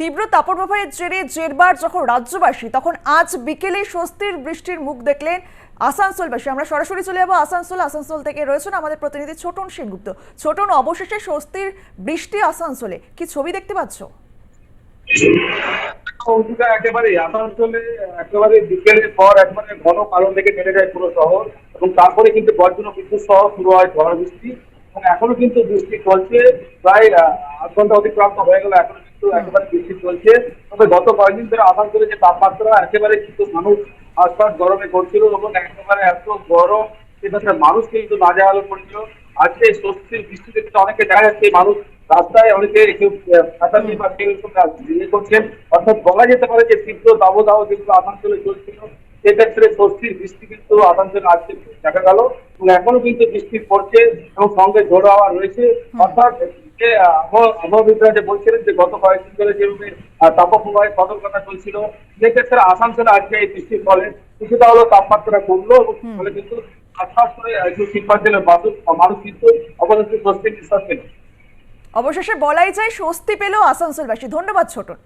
তীব্র তাপপ্রবাহের জেরে জেরবার যখন রাজ্যবাসী, তখন আজ বিকেলে স্বস্তির বৃষ্টির মুখ দেখলেন আসানসোলবাসী আমরা সরাসরি চলে যাব আসানসোল। আসানসোল থেকে রয়েছেন আমাদের প্রতিনিধি ছোটন সেনগুপ্ত। ছোটন, অবশেষে স্বস্তির বৃষ্টি আসানসোলে। কি ছবি দেখতে পাচ্ছ? একেবারে আসানসোলে, একেবারে বিকেলের পর ঘন থেকে যায় পুরো শহর এবং তারপরে কিন্তু বজ্র বিদ্যুৎ সহ শুরু হয় ঝড় বৃষ্টি এবং এখনও কিন্তু বৃষ্টি চলছে, প্রায় আধ ঘণ্টা অতিক্রান্ত হয়ে গেল, এখনও কিন্তু একেবারে বৃষ্টি চলছে তবে গত কয়েকদিন ধরে আসানসোলে যে তাপমাত্রা একেবারে কিন্তু মানুষ আশপাশ গরমে করছিল এবং একেবারে এত গরম সেক্ষেত্রে মানুষ কিন্তু নাজেহাল পড়েছিল। আজকে স্বস্তির বৃষ্টিতে কিন্তু অনেকে দেখা যাচ্ছে মানুষ রাস্তায় অনেকে কেউ ফাটালি বা কেউ ইয়ে করছেন। অর্থাৎ বলা যেতে পারে যে তীব্র দাবদাহ যেগুলো আসানসোলে চলছিল। সেক্ষেত্রে স্বস্তির বৃষ্টি কিন্তু আসানসোলে আজকে দেখা গেল। এবং এখনও কিন্তু বৃষ্টি পড়ছে এবং সঙ্গে ঝোড়ো হাওয়া রয়েছে। অর্থাৎ যে আবহাওয়াবিদরা যে বলছিলেন যে গত কয়েকদিন ধরে যেভাবে তাপপ্রবাহের সতর্কতা চলছিল সেক্ষেত্রে আসানসোলে আজকে এই বৃষ্টির ফলে কিছুটা হলো তাপমাত্রা কমলো এবং ফলে কিন্তু আশ্বাস করে একটু মানুষ মানুষ কিন্তু অবশ্যই স্বস্তি নিঃশ্বাস পেল। অবশেষে বলাই যায় স্বস্তি পেল আসানসোলবাসী। ধন্যবাদ ছোটন।